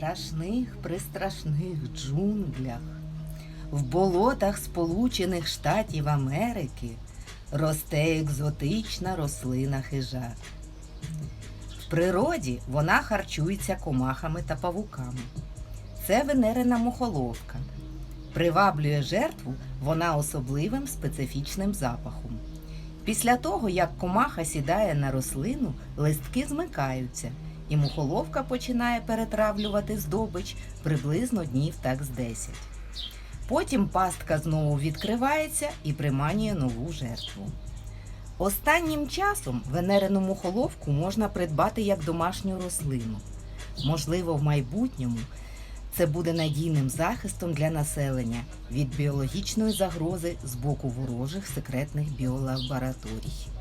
страшних пристрашних джунглях, в болотах Сполучених Штатів Америки росте екзотична рослина хижак. В природі вона харчується комахами та павуками. Це венерина мухоловка. Приваблює жертву вона особливим специфічним запахом. Після того, як комаха сідає на рослину, листки змикаються, і мухоловка починає перетравлювати здобич приблизно днів так з 10. Потім пастка знову відкривається і приманює нову жертву. Останнім часом венерину мухоловку можна придбати як домашню рослину. Можливо, в майбутньому це буде надійним захистом для населення від біологічної загрози з боку ворожих секретних біолабораторій.